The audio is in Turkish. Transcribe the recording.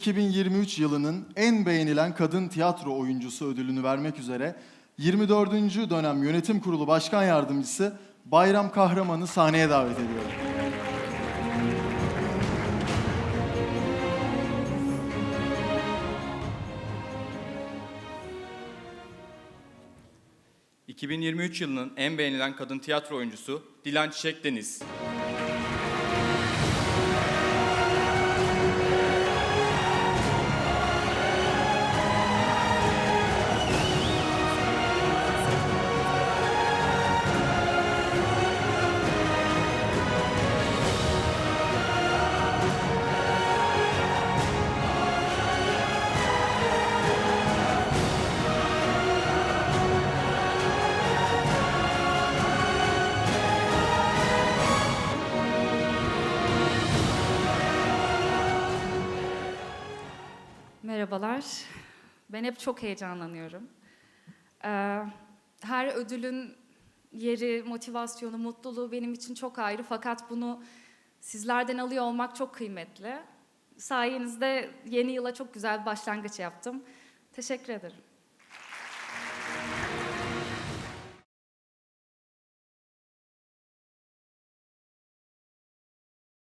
2023 yılının en beğenilen kadın tiyatro oyuncusu ödülünü vermek üzere 24. dönem yönetim kurulu başkan yardımcısı Bayram Kahraman'ı sahneye davet ediyorum. ...2023 yılının en beğenilen kadın tiyatro oyuncusu Dilan Çiçek Deniz. Merhabalar. Ben hep çok heyecanlanıyorum. Ee, Her ödülün yeri, motivasyonu, mutluluğu benim için çok ayrı. Fakat bunu sizlerden alıyor olmak çok kıymetli. Sayenizde yeni yıla çok güzel bir başlangıç yaptım. Teşekkür ederim.